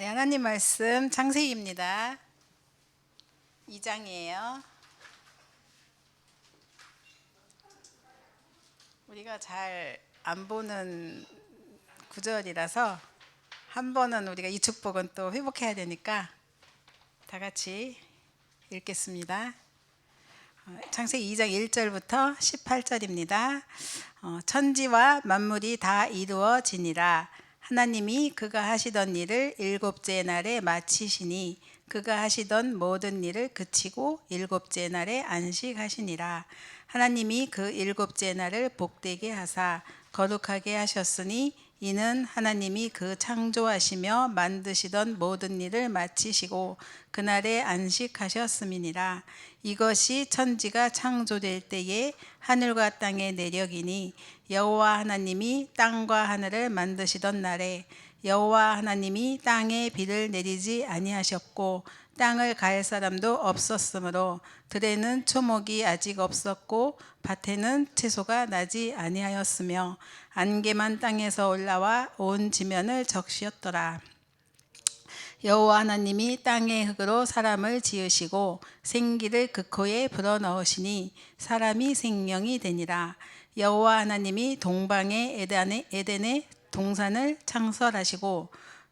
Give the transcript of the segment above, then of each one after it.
네, 하나님 말씀 창세기입니다. 2장이에요. 우리가 잘 안 보는 구절이라서 한 번은 우리가 이 축복은 또 회복해야 되니까 다 같이 읽겠습니다. 어, 창세기 2장 1절부터 18절입니다. 어, 천지와 만물이 다 이루어지니라 하나님이 그가 하시던 일을 일곱째 날에 마치시니 그가 하시던 모든 일을 그치고 일곱째 날에 안식하시니라. 하나님이 그 일곱째 날을 복되게 하사 거룩하게 하셨으니 이는 하나님이 그 창조하시며 만드시던 모든 일을 마치시고 그날에 안식하셨음이니라. 이것이 천지가 창조될 때에 하늘과 땅의 내력이니 여호와 하나님이 땅과 하늘을 만드시던 날에 여호와 하나님이 땅에 비를 내리지 아니하셨고 땅을 갈 사람도 없었으므로 들에는 초목이 아직 없었고 밭에는 채소가 나지 아니하였으며 안개만 땅에서 올라와 온 지면을 적시었더라. 여호와 하나님이 땅의 흙으로 사람을 지으시고 생기를 그 코에 불어넣으시니 사람이 생명이 되니라. 여호와 하나님이 동방의 에덴에 동산을 창설하시고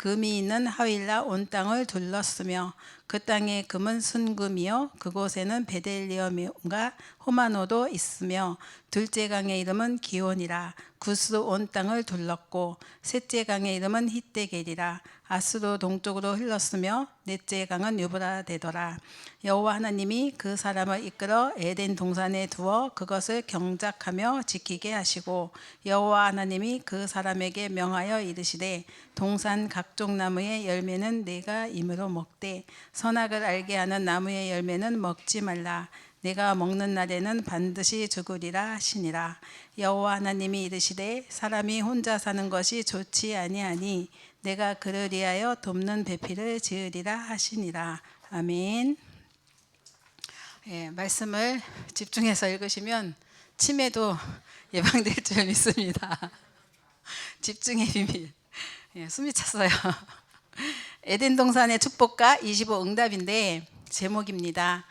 금이 있는 하윌라 온 땅을 둘렀으며 그 땅의 금은 순금이요. 그곳에는 베델리엄과 호마노도 있으며 둘째 강의 이름은 기온이라 구스 온 땅을 둘렀고 셋째 강의 이름은 히데겔이라 아스로 동쪽으로 흘렀으며 넷째 강은 유브라 되더라. 여호와 하나님이 그 사람을 이끌어 에덴 동산에 두어 그것을 경작하며 지키게 하시고 여호와 하나님이 그 사람에게 명하여 이르시되 동산 각종 나무의 열매는 내가 임으로 먹되 선악을 알게 하는 나무의 열매는 먹지 말라 내가 먹는 날에는 반드시 죽으리라 하시니라 여호와 하나님이 이르시되 사람이 혼자 사는 것이 좋지 아니하니 내가 그를 위하여 돕는 배필을 지으리라 하시니라 아멘. 예, 말씀을 집중해서 읽으시면 치매도 예방될 줄 믿습니다. 집중의 비밀. 예, 숨이 찼어요. 에덴 동산의 축복과 25 응답인데 제목입니다.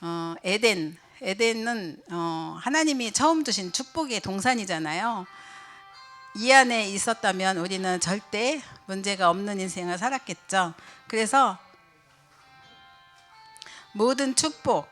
어, 에덴. 에덴은 어, 하나님이 처음 주신 축복의 동산이잖아요. 이 안에 있었다면 우리는 절대 문제가 없는 인생을 살았겠죠. 그래서 모든 축복,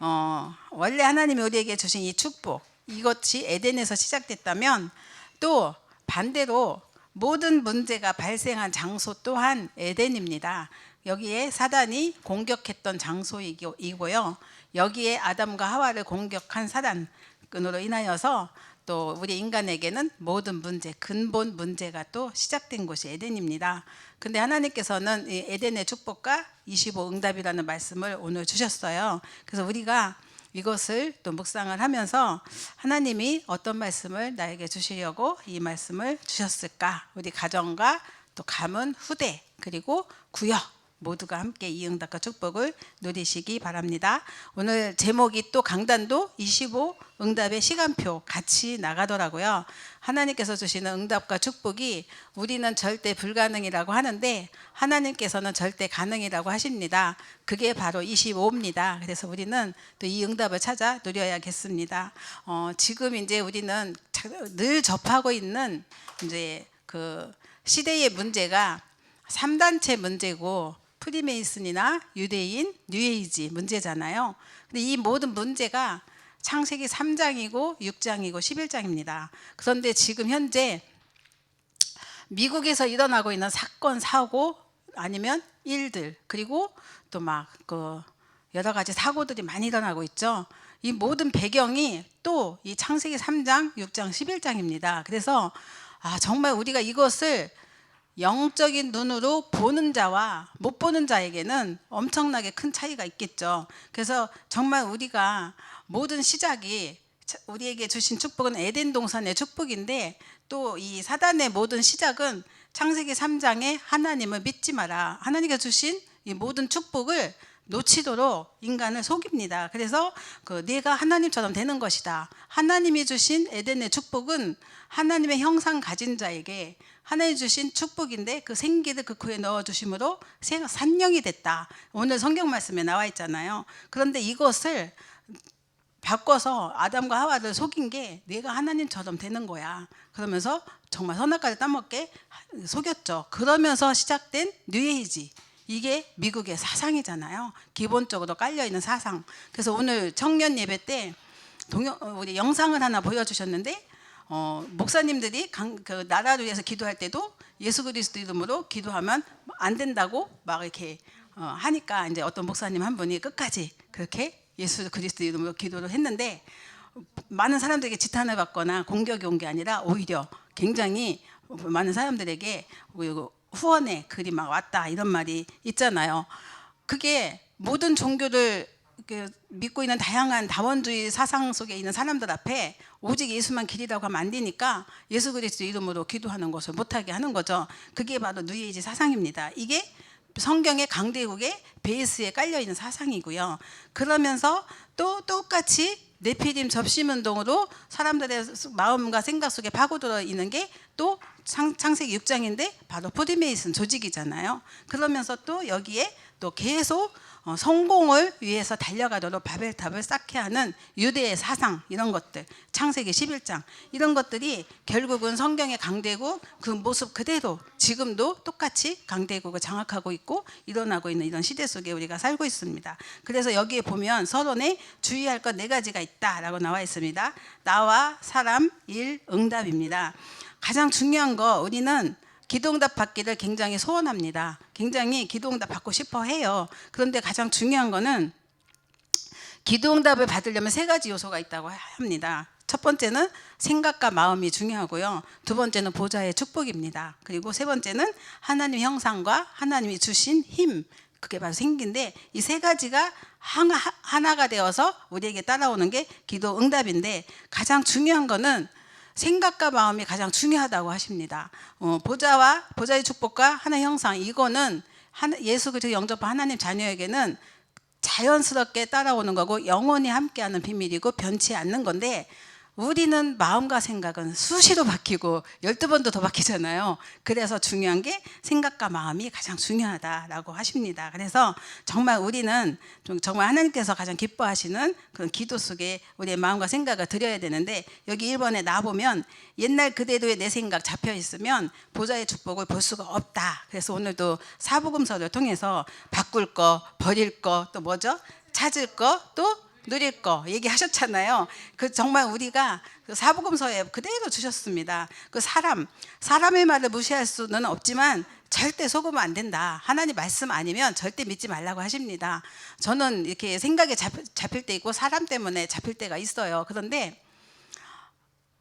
어, 원래 하나님이 우리에게 주신 이 축복, 이것이 에덴에서 시작됐다면 또 반대로 모든 문제가 발생한 장소 또한 에덴입니다. 여기에 사단이 공격했던 장소이고요. 여기에 아담과 하와를 공격한 사단으로 인하여서 또 우리 인간에게는 모든 문제, 근본 문제가 또 시작된 곳이 에덴입니다. 근데 하나님께서는 이 에덴의 축복과 25 응답이라는 말씀을 오늘 주셨어요. 그래서 우리가 이것을 또 묵상을 하면서 하나님이 어떤 말씀을 나에게 주시려고 이 말씀을 주셨을까? 우리 가정과 또 가문, 후대, 그리고 구역 모두가 함께 이 응답과 축복을 누리시기 바랍니다. 오늘 제목이 또 강단도 25 응답의 시간표 같이 나가더라고요. 하나님께서 주시는 응답과 축복이 우리는 절대 불가능이라고 하는데 하나님께서는 절대 가능이라고 하십니다. 그게 바로 25입니다. 그래서 우리는 또 이 응답을 찾아 누려야겠습니다. 어, 지금 이제 우리는 늘 접하고 있는 이제 그 시대의 문제가 3단체 문제고 프리메이슨이나 유대인, 뉴에이지 문제잖아요. 근데 이 모든 문제가 창세기 3장이고 6장이고 11장입니다. 그런데 지금 현재 미국에서 일어나고 있는 사건, 사고 아니면 일들 그리고 또 막 그 여러 가지 사고들이 많이 일어나고 있죠. 이 모든 배경이 또 이 창세기 3장, 6장, 11장입니다. 그래서 아 정말 우리가 이것을 영적인 눈으로 보는 자와 못 보는 자에게는 엄청나게 큰 차이가 있겠죠. 그래서 정말 우리가 모든 시작이 자, 우리에게 주신 축복은 에덴 동산의 축복인데 또 이 사단의 모든 시작은 창세기 3장에 하나님을 믿지 마라. 하나님께 주신 이 모든 축복을 놓치도록 인간을 속입니다. 그래서 그 내가 하나님처럼 되는 것이다. 하나님이 주신 에덴의 축복은 하나님의 형상 가진 자에게 하나님 주신 축복인데 그 생기를 그 코에 넣어 주심으로 생- 산령이 됐다. 오늘 성경 말씀에 나와 있잖아요. 그런데 이것을 바꿔서 아담과 하와를 속인 게 내가 하나님처럼 되는 거야. 그러면서 정말 선악과를 따먹게 속였죠. 그러면서 시작된 뉴에이지. 이게 미국의 사상이잖아요. 기본적으로 깔려 있는 사상. 그래서 오늘 청년 예배 때 동영 어, 우리 영상을 하나 보여주셨는데 어, 목사님들이 강, 그 나라를 위해서 기도할 때도 예수 그리스도 이름으로 기도하면 안 된다고 막 이렇게 어, 하니까 이제 어떤 목사님 한 분이 끝까지 그렇게 예수 그리스도 이름으로 기도를 했는데 많은 사람들에게 지탄을 받거나 공격이 온 게 아니라 오히려 굉장히 많은 사람들에게 후원의 글이 막 왔다 이런 말이 있잖아요. 그게 모든 종교를 그 믿고 있는 다양한 다원주의 사상 속에 있는 사람들 앞에 오직 예수만 길이라고 하면 안 되니까 예수 그리스도 이름으로 기도하는 것을 못하게 하는 거죠. 그게 바로 누이지 사상입니다. 이게 성경의 강대국의 베이스에 깔려 있는 사상이고요. 그러면서 또 똑같이 네피림 접심 운동으로 사람들의 마음과 생각 속에 파고들어 있는 게 또 창세기 6장인데 바로 프리메이슨 조직이잖아요. 그러면서 또 여기에 또 계속 어, 성공을 위해서 달려가도록 바벨탑을 쌓게 하는 유대의 사상 이런 것들 창세기 11장 이런 것들이 결국은 성경의 강대국 그 모습 그대로 지금도 똑같이 강대국을 장악하고 있고 일어나고 있는 이런 시대 속에 우리가 살고 있습니다. 그래서 여기에 보면 서론에 주의할 것 네 가지가 있다라고 나와 있습니다. 나와 사람 일 응답입니다. 가장 중요한 거 우리는 기도응답 받기를 굉장히 소원합니다. 굉장히 기도응답 받고 싶어 해요. 그런데 가장 중요한 거는 기도응답을 받으려면 세 가지 요소가 있다고 합니다. 첫 번째는 생각과 마음이 중요하고요. 두 번째는 보좌의 축복입니다. 그리고 세 번째는 하나님 형상과 하나님이 주신 힘. 그게 바로 생긴데 이 세 가지가 하나, 하나가 되어서 우리에게 따라오는 게 기도 응답인데 가장 중요한 거는 생각과 마음이 가장 중요하다고 하십니다. 어, 보좌와 보좌의 축복과 하나의 형상 이거는 예수 그리스도 영접한 하나님 자녀에게는 자연스럽게 따라오는 거고 영원히 함께하는 비밀이고 변치 않는 건데 우리는 마음과 생각은 수시로 바뀌고 열두 번도 더 바뀌잖아요. 그래서 중요한 게 생각과 마음이 가장 중요하다라고 하십니다. 그래서 정말 우리는 좀 정말 하나님께서 가장 기뻐하시는 그런 기도 속에 우리의 마음과 생각을 드려야 되는데 여기 1번에 나 보면 옛날 그대로의 내 생각 잡혀 있으면 보좌의 축복을 볼 수가 없다. 그래서 오늘도 사복음서를 통해서 바꿀 거, 버릴 거, 또 뭐죠? 찾을 거, 또 누릴 거 얘기하셨잖아요. 그 정말 우리가 그 사복음서에 그대로 주셨습니다. 그 사람 사람의 말을 무시할 수는 없지만 절대 속으면 안 된다. 하나님 말씀 아니면 절대 믿지 말라고 하십니다. 저는 이렇게 생각에 잡, 잡힐 때 있고 사람 때문에 잡힐 때가 있어요. 그런데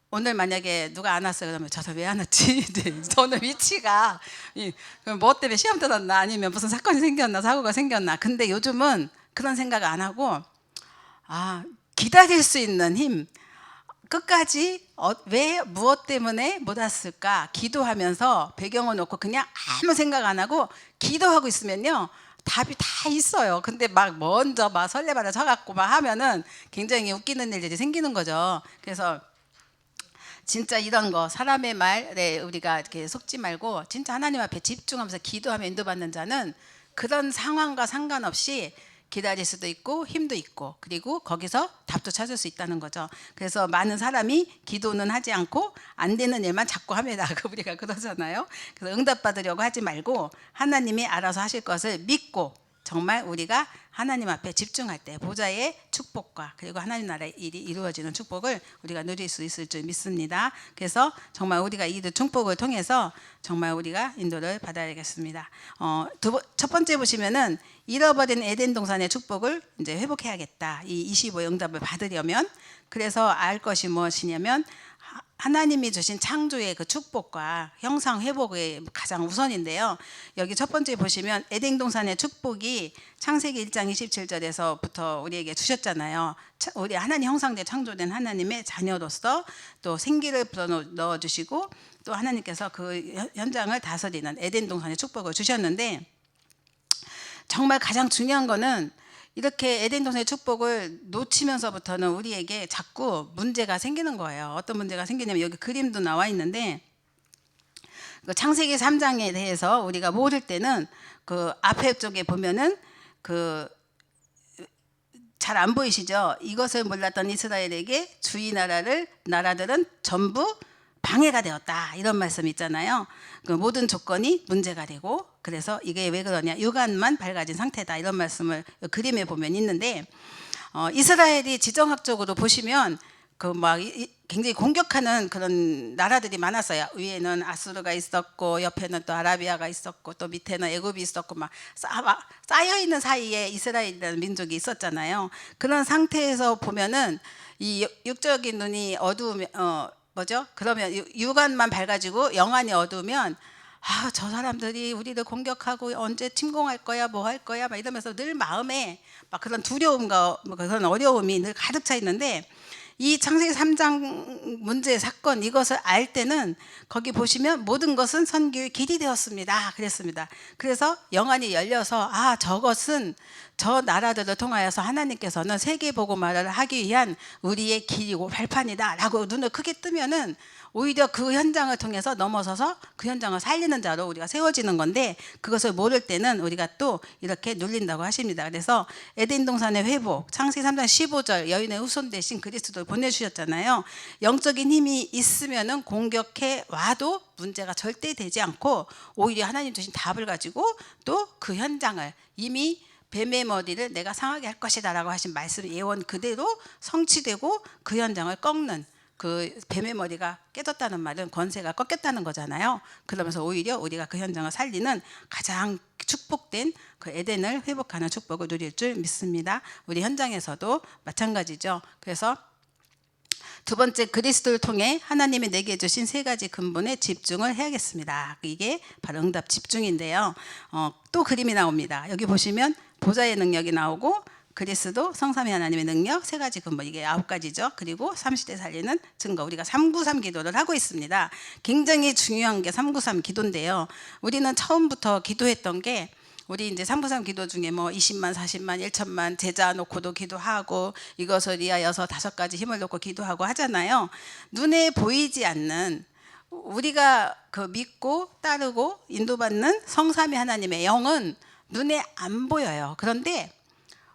오늘 만약에 누가 안 왔어요 그러면 저 사람 왜 안 왔지? 이제 저는 위치가 이, 그럼 뭐 때문에 시험 들었나 아니면 무슨 사건이 생겼나 사고가 생겼나 근데 요즘은 그런 생각 안 하고 아, 기다릴 수 있는 힘. 끝까지 어, 왜 무엇 때문에 못 왔을까 기도하면서 배경을 놓고 그냥 아무 생각 안 하고 기도하고 있으면요 답이 다 있어요. 근데 막 먼저 막 설레발에 서갖고 막 하면은 굉장히 웃기는 일들이 생기는 거죠. 그래서 진짜 이런 거 사람의 말에 우리가 이렇게 속지 말고 진짜 하나님 앞에 집중하면서 기도하며 인도받는 자는 그런 상황과 상관없이 기다릴 수도 있고 힘도 있고 그리고 거기서 답도 찾을 수 있다는 거죠. 그래서 많은 사람이 기도는 하지 않고 안 되는 일만 자꾸 합니다. 그 우리가 그러잖아요. 그래서 응답 받으려고 하지 말고 하나님이 알아서 하실 것을 믿고 정말 우리가 하나님 앞에 집중할 때 보좌의 축복과 그리고 하나님 나라의 일이 이루어지는 축복을 우리가 누릴 수 있을 줄 믿습니다. 그래서 정말 우리가 이 축복을 통해서 정말 우리가 인도를 받아야겠습니다. 어, 두, 번- 첫 번째 보시면은 잃어버린 에덴 동산의 축복을 이제 회복해야겠다. 이 25 응답을 받으려면 그래서 알 것이 무엇이냐면 하나님이 주신 창조의 그 축복과 형상 회복의 가장 우선인데요. 여기 첫 번째 보시면 에덴 동산의 축복이 창세기 1장 27절에서부터 우리에게 주셨잖아요. 차- 우리 하나님 형상대 창조된 하나님의 자녀로서 또 생기를 불어넣어 주시고 또 하나님께서 그 현- 현장을 다스리는 에덴 동산의 축복을 주셨는데 정말 가장 중요한 거는 이렇게 에덴 동산의 축복을 놓치면서부터는 우리에게 자꾸 문제가 생기는 거예요. 어떤 문제가 생기냐면 여기 그림도 나와 있는데 그 창세기 3장에 대해서 우리가 모를 때는 그 앞에 쪽에 보면은 그 잘 안 보이시죠? 이것을 몰랐던 이스라엘에게 주위 나라를 나라들은 전부 방해가 되었다 이런 말씀 있잖아요. 그 모든 조건이 문제가 되고 그래서 이게 왜 그러냐 육안만 밝아진 상태다 이런 말씀을 그림에 보면 있는데 어, 이스라엘이 지정학적으로 보시면 그 막 굉장히 공격하는 그런 나라들이 많았어요. 위에는 아수르가 있었고 옆에는 또 아라비아가 있었고 또 밑에는 애굽이 있었고 막 쌓여 있는 사이에 이스라엘이라는 민족이 있었잖아요. 그런 상태에서 보면은 이 육- 육적인 눈이 어두우면 어 뭐죠? 그러면 유- 육안만 밝아지고 영안이 어두우면 아, 저 사람들이 우리를 공격하고 언제 침공할 거야, 뭐 할 거야, 막 이러면서 늘 마음에 막 그런 두려움과 뭐 그런 어려움이 늘 가득 차 있는데 이 창세기 3장 문제 사건 이것을 알 때는 거기 보시면 모든 것은 선교의 길이 되었습니다. 그랬습니다. 그래서 영안이 열려서 아 저것은 저 나라들을 통하여서 하나님께서는 세계 복음화를 하기 위한 우리의 길이고 발판이다라고 눈을 크게 뜨면은 오히려 그 현장을 통해서 넘어서서 그 현장을 살리는 자로 우리가 세워지는 건데 그것을 모를 때는 우리가 또 이렇게 눌린다고 하십니다. 그래서 에덴 동산의 회복, 창세기 3장 15절 여인의 후손 대신 그리스도를 보내주셨잖아요. 영적인 힘이 있으면은 공격해 와도 문제가 절대 되지 않고 오히려 하나님 주신 답을 가지고 또 그 현장을 이미 뱀의 머리를 내가 상하게 할 것이다라고 하신 말씀 예언 그대로 성취되고 그 현장을 꺾는 그 뱀의 머리가 깨졌다는 말은 권세가 꺾였다는 거잖아요. 그러면서 오히려 우리가 그 현장을 살리는 가장 축복된 그 에덴을 회복하는 축복을 누릴 줄 믿습니다. 우리 현장에서도 마찬가지죠. 그래서 두 번째 그리스도를 통해 하나님이 내게 주신 세 가지 근본에 집중을 해야겠습니다. 이게 바로 응답 집중인데요. 어, 또 그림이 나옵니다. 여기 보시면 보좌의 능력이 나오고 그리스도 성삼위 하나님의 능력 세 가지 근본 이게 아홉 가지죠. 그리고 30대 살리는 증거 우리가 393 기도를 하고 있습니다. 굉장히 중요한 게 393 기도인데요. 우리는 처음부터 기도했던 게 우리 이제 393 기도 중에 뭐 20만, 40만, 1천만 제자 놓고도 기도하고 이것을 위하여서 다섯 가지 힘을 놓고 기도하고 하잖아요. 눈에 보이지 않는 우리가 그 믿고 따르고 인도받는 성삼위 하나님의 영은 눈에 안 보여요. 그런데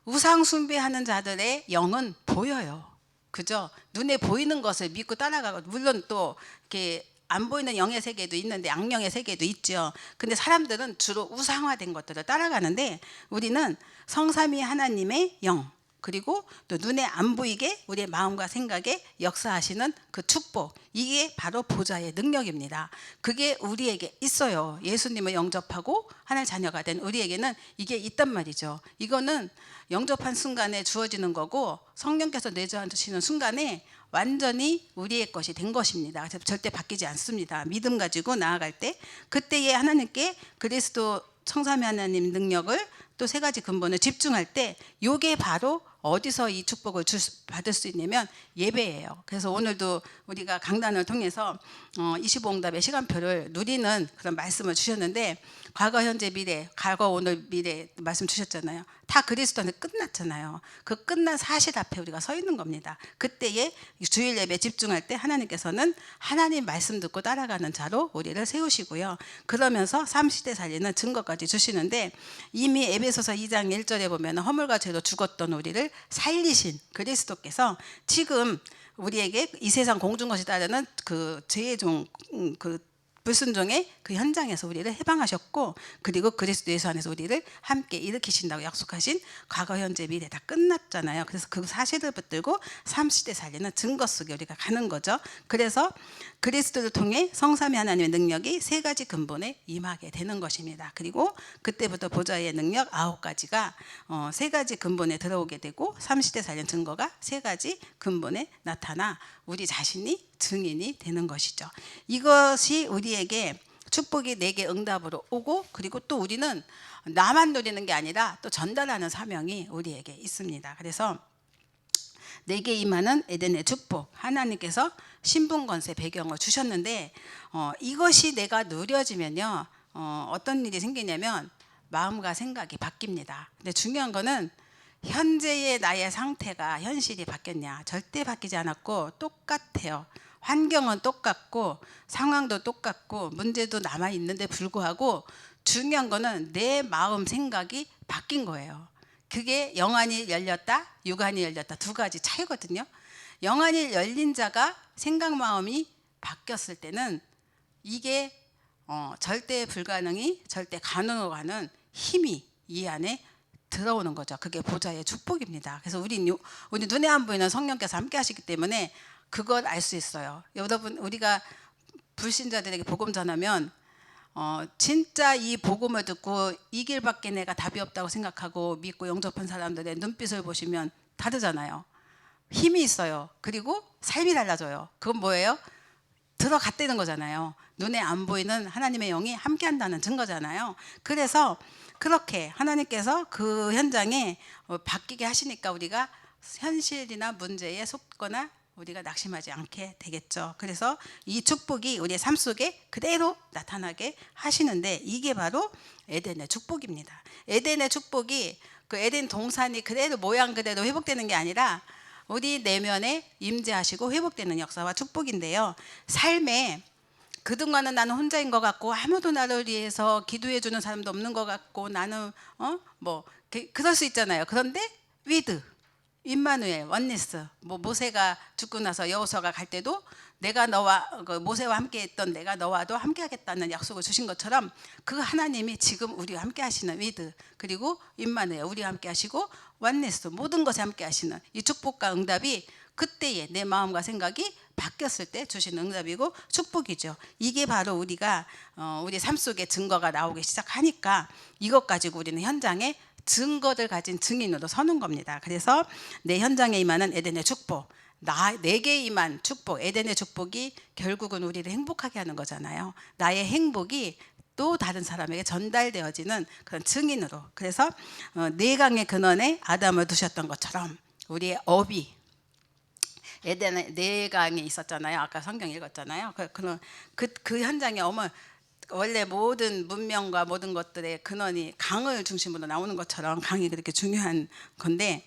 우상 숭배하는 자들의 영은 보여요. 그죠? 눈에 보이는 것을 믿고 따라가고 물론 또 이렇게 안 보이는 영의 세계도 있는데 악령의 세계도 있죠. 근데 사람들은 주로 우상화된 것들을 따라가는데 우리는 성삼위 하나님의 영 그리고 또 눈에 안 보이게 우리의 마음과 생각에 역사하시는 그 축복 이게 바로 보좌의 능력입니다. 그게 우리에게 있어요. 예수님을 영접하고 하나님 자녀가 된 우리에게는 이게 있단 말이죠. 이거는 영접한 순간에 주어지는 거고 성령께서 내주시는 순간에 완전히 우리의 것이 된 것입니다. 절대 바뀌지 않습니다. 믿음 가지고 나아갈 때 그때에 하나님께 그리스도 청삼위 하나님 능력을 또 세 가지 근본을 집중할 때 요게 바로 어디서 이 축복을 줄 수- 받을 수 있냐면 예배예요. 그래서 오늘도 우리가 강단을 통해서 어, 25응답의 시간표를 누리는 그런 말씀을 주셨는데 과거, 현재, 미래, 과거, 오늘, 미래 말씀 주셨잖아요. 다 그리스도 안에 끝났잖아요. 그 끝난 사실 앞에 우리가 서 있는 겁니다. 그때에 이 주일 예배 집중할 때 하나님께서는 하나님 말씀 듣고 따라가는 자로 우리를 세우시고요. 그러면서 삼시대 살리는 증거까지 주시는데 이미 에베소서 2장 1절에 보면 허물과 죄로 죽었던 우리를 살리신 그리스도께서 지금 우리에게 이 세상 공중 것이 따르는 그 죄의 종그 불순종의 그 현장에서 우리를 해방하셨고 그리고 그리스도 예수 안에서 우리를 함께 일으키신다고 약속하신 과거 현재 미래 다 끝났잖아요. 그래서 그 사실을 붙들고 삼시대 살리는 증거 속에 우리가 가는 거죠. 그래서 그리스도를 통해 성삼위 하나님의 능력이 세 가지 근본에 임하게 되는 것입니다. 그리고 그때부터 보좌의 능력 아홉 가지가 어, 세 가지 근본에 들어오게 되고 삼시대 살리는 증거가 세 가지 근본에 나타나 우리 자신이 증인이 되는 것이죠. 이것이 우리에게 축복이 내게 응답으로 오고 그리고 또 우리는 나만 누리는 게 아니라 또 전달하는 사명이 우리에게 있습니다. 그래서 내게 임하는 에덴의 축복 하나님께서 신분 권세 배경을 주셨는데 어, 이것이 내가 누려지면요 어, 어떤 일이 생기냐면 마음과 생각이 바뀝니다. 근데 중요한 거는 현재의 나의 상태가 현실이 바뀌었냐 절대 바뀌지 않았고 똑같아요. 환경은 똑같고 상황도 똑같고 문제도 남아 있는데 불구하고 중요한 거는 내 마음 생각이 바뀐 거예요. 그게 영안이 열렸다, 육안이 열렸다 두 가지 차이거든요. 영안이 열린 자가 생각 마음이 바뀌었을 때는 이게 어, 절대 불가능이 절대 가능으로 가는 힘이 이 안에 들어오는 거죠. 그게 보좌의 축복입니다. 그래서 우리 요- 우리 눈에 안 보이는 성령께서 함께 하시기 때문에 그걸 알 수 있어요. 여러분 우리가 불신자들에게 복음 전하면 어, 진짜 이 복음을 듣고 이 길밖에 내가 답이 없다고 생각하고 믿고 영접한 사람들의 눈빛을 보시면 다르잖아요. 힘이 있어요. 그리고 삶이 달라져요. 그건 뭐예요? 들어갔다는 거잖아요. 눈에 안 보이는 하나님의 영이 함께 한다는 증거잖아요. 그래서 그렇게 하나님께서 그 현장에 어, 바뀌게 하시니까 우리가 현실이나 문제에 속거나 우리가 낙심하지 않게 되겠죠. 그래서 이 축복이 우리의 삶 속에 그대로 나타나게 하시는데 이게 바로 에덴의 축복입니다. 에덴의 축복이 그 에덴 동산이 그대로 모양 그대로 회복되는 게 아니라 우리 내면에 임재하시고 회복되는 역사와 축복인데요. 삶에 그동안은 나는 혼자인 것 같고 아무도 나를 위해서 기도해 주는 사람도 없는 것 같고 나는 어 뭐 그럴 수 있잖아요. 그런데 위드 임마누엘 원니스 뭐 모세가 죽고 나서 여호수아가 갈 때도 내가 너와 그 모세와 함께했던 내가 너와도 함께하겠다는 약속을 주신 것처럼 그 하나님이 지금 우리와 함께하시는 위드 그리고 임마누엘 우리와 함께하시고 원니스 모든 것에 함께하시는 이 축복과 응답이 그때의 내 마음과 생각이 바뀌었을 때 주신 응답이고 축복이죠. 이게 바로 우리가 어, 우리 삶 속에 증거가 나오기 시작하니까 이것 가지고 우리는 현장에 증거를 가진 증인으로 서는 겁니다. 그래서 내 현장에 임하는 에덴의 축복, 나 내게 임한 축복, 에덴의 축복이 결국은 우리를 행복하게 하는 거잖아요. 나의 행복이 또 다른 사람에게 전달되어지는 그런 증인으로. 그래서 어, 네 강의 근원에 아담을 두셨던 것처럼 우리의 업이 에덴의 네 강에 있었잖아요. 아까 성경 읽었잖아요. 그, 그, 그, 그 현장에 오면 원래 모든 문명과 모든 것들의 근원이 강을 중심으로 나오는 것처럼 강이 그렇게 중요한 건데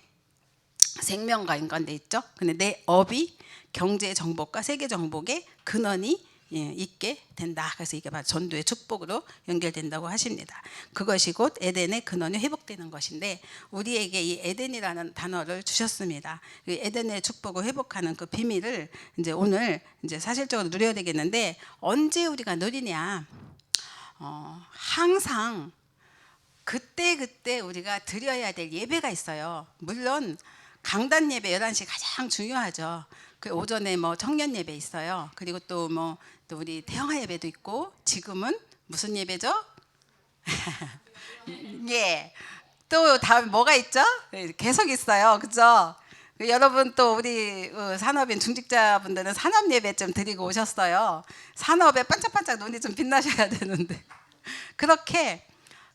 생명과 인간돼 있죠. 근데 내 업이 경제 정복과 세계 정복의 근원이 예, 있게 된다. 그래서 이게 바로 전도의 축복으로 연결된다고 하십니다. 그것이 곧 에덴의 근원이 회복되는 것인데 우리에게 이 에덴이라는 단어를 주셨습니다. 그 에덴의 축복을 회복하는 그 비밀을 이제 오늘 이제 사실적으로 누려야 되겠는데 언제 우리가 누리냐? 어, 항상 그때 그때 우리가 드려야 될 예배가 있어요. 물론 강단 예배 11시 가장 중요하죠. 그 오전에 뭐 청년 예배 있어요. 그리고 또 뭐 또 우리 태영아 예배도 있고 지금은 무슨 예배죠? 예. 또 다음 뭐가 있죠? 예, 계속 있어요. 그죠? 그 여러분 또 우리 어, 산업인 중직자분들은 산업 예배 좀 드리고 오셨어요. 산업에 반짝반짝 눈이 좀 빛나셔야 되는데 그렇게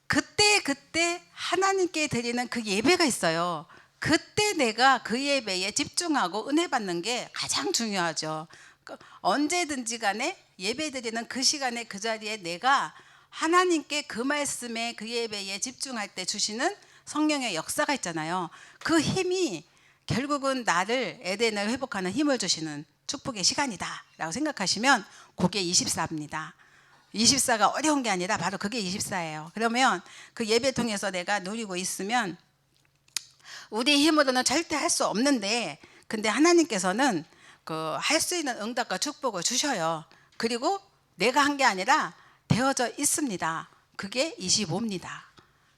그때 그때 하나님께 드리는 그 예배가 있어요. 그때 내가 그 예배에 집중하고 은혜 받는 게 가장 중요하죠. 그 언제든지 간에 예배 드리는 그 시간에 그 자리에 내가 하나님께 그 말씀에 그 예배에 집중할 때 주시는 성령의 역사가 있잖아요. 그 힘이 결국은 나를 에덴을 회복하는 힘을 주시는 축복의 시간이다라고 생각하시면 그게 24입니다. 24가 어려운 게 아니라 바로 그게 24예요. 그러면 그 예배 통해서 내가 누리고 있으면 우리 힘으로는 절대 할 수 없는데 근데 하나님께서는 그 할 수 있는 응답과 축복을 주셔요. 그리고 내가 한 게 아니라 되어져 있습니다. 그게 25입니다.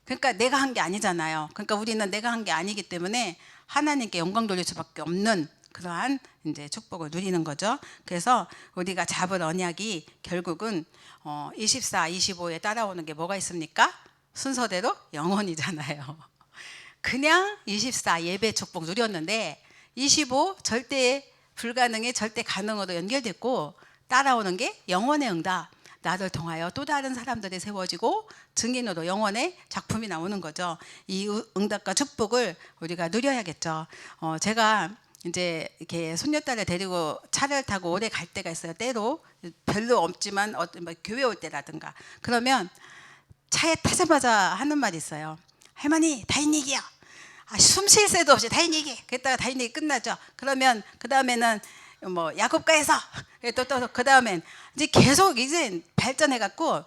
그러니까 내가 한 게 아니잖아요. 그러니까 우리는 내가 한 게 아니기 때문에 하나님께 영광 돌릴 수밖에 없는 그러한 이제 축복을 누리는 거죠. 그래서 우리가 잡을 언약이 결국은 어 24, 25에 따라오는 게 뭐가 있습니까? 순서대로 영원이잖아요. 그냥 24 예배 축복 누렸는데 25 절대 불가능이 절대 가능으로 연결됐고 따라오는 게 영원의 응답. 나를 통하여 또 다른 사람들이 세워지고 증인으로 영원의 작품이 나오는 거죠. 이 우- 응답과 축복을 우리가 누려야겠죠. 어, 제가 이제 이렇게 손녀딸을 데리고 차를 타고 오래 갈 때가 있어요. 때로 별로 없지만 어떤 뭐 교회 올 때라든가 그러면 차에 타자마자 하는 말이 있어요. 할머니 다인 얘기요. 아, 숨쉴 새도 없이 다인 얘기. 그랬다가 다인 얘기 끝나죠. 그러면 그 다음에는 뭐 야곱가에서 또또 그 다음엔 이제 계속 이제 발전해 갖고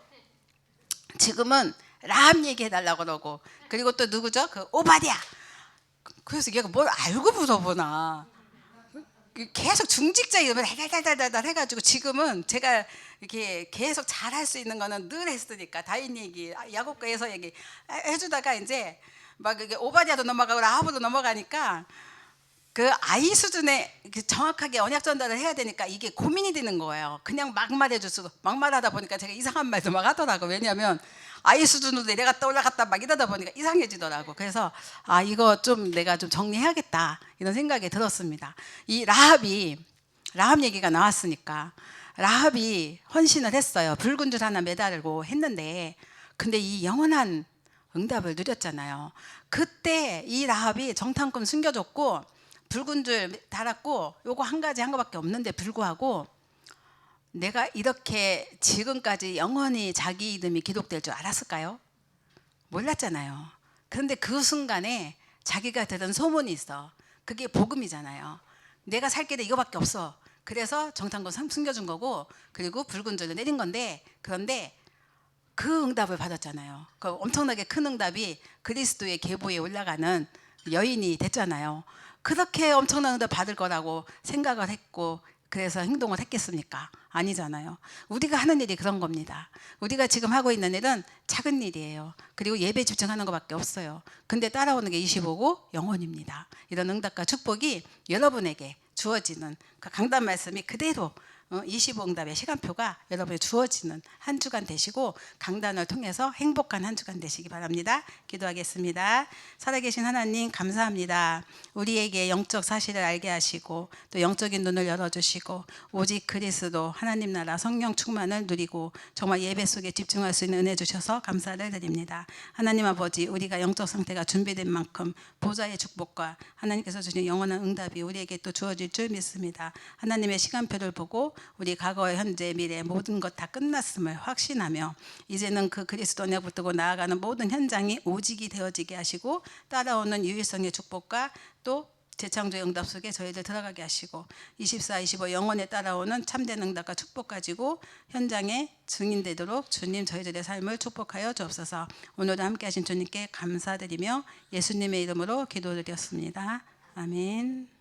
지금은 람 얘기해 달라고 그러고 그리고 또 누구죠? 그 오바디아. 그래서 얘가 뭘 알고 물어보나. 계속 중직자 이름을 달달달달달 해가지고 지금은 제가 이렇게 계속 잘할 수 있는 거는 늘 했으니까 다인 얘기, 야곱가에서 얘기 해주다가 이제 막 이게 오바디아도 넘어가고 라합으로 넘어가니까 그 아이 수준에 그 정확하게 언약 전달을 해야 되니까 이게 고민이 되는 거예요. 그냥 막 말해 줄 수도 막 말하다 보니까 제가 이상한 말도 막 하더라고. 왜냐하면 아이 수준으로 내려갔다 올라갔다 막 이러다 보니까 이상해지더라고. 그래서 아 이거 좀 내가 좀 정리해야겠다 이런 생각이 들었습니다. 이 라합이 라합 얘기가 나왔으니까 라합이 헌신을 했어요. 붉은 줄 하나 매달고 했는데 근데 이 영원한 응답을 누렸잖아요. 그때 이 라합이 정탐꾼 숨겨줬고 붉은 줄 달았고 요거 한 가지 한 거밖에 없는데 불구하고 내가 이렇게 지금까지 영원히 자기 이름이 기록될 줄 알았을까요? 몰랐잖아요. 그런데 그 순간에 자기가 들은 소문이 있어. 그게 복음이잖아요. 내가 살 길은 이거밖에 없어. 그래서 정탐꾼 삼- 숨겨준 거고 그리고 붉은 줄을 내린 건데 그런데 그 응답을 받았잖아요. 그 엄청나게 큰 응답이 그리스도의 계보에 올라가는 여인이 됐잖아요. 그렇게 엄청난 응답 받을 거라고 생각을 했고 그래서 행동을 했겠습니까? 아니잖아요. 우리가 하는 일이 그런 겁니다. 우리가 지금 하고 있는 일은 작은 일이에요. 그리고 예배 집중하는 것밖에 없어요. 근데 따라오는 게 25고 영원입니다. 이런 응답과 축복이 여러분에게 주어지는 그 강단 말씀이 그대로 25응답의 시간표가 여러분에 주어지는 한 주간 되시고 강단을 통해서 행복한 한 주간 되시기 바랍니다. 기도하겠습니다. 살아계신 하나님 감사합니다. 우리에게 영적 사실을 알게 하시고 또 영적인 눈을 열어주시고 오직 그리스도 하나님 나라 성령 충만을 누리고 정말 예배 속에 집중할 수 있는 은혜 주셔서 감사를 드립니다. 하나님 아버지 우리가 영적 상태가 준비된 만큼 보좌의 축복과 하나님께서 주신 영원한 응답이 우리에게 또 주어질 줄 믿습니다. 하나님의 시간표를 보고 우리 과거, 현재, 미래 모든 것 다 끝났음을 확신하며 이제는 그 그리스도 언약 붙들고 나아가는 모든 현장이 오직이 되어지게 하시고 따라오는 유일성의 축복과 또 재창조의 응답 속에 저희들 들어가게 하시고 24, 25 영원에 따라오는 참된 응답과 축복 가지고 현장에 증인되도록 주님 저희들의 삶을 축복하여 주옵소서 오늘도 함께 하신 주님께 감사드리며 예수님의 이름으로 기도드렸습니다. 아멘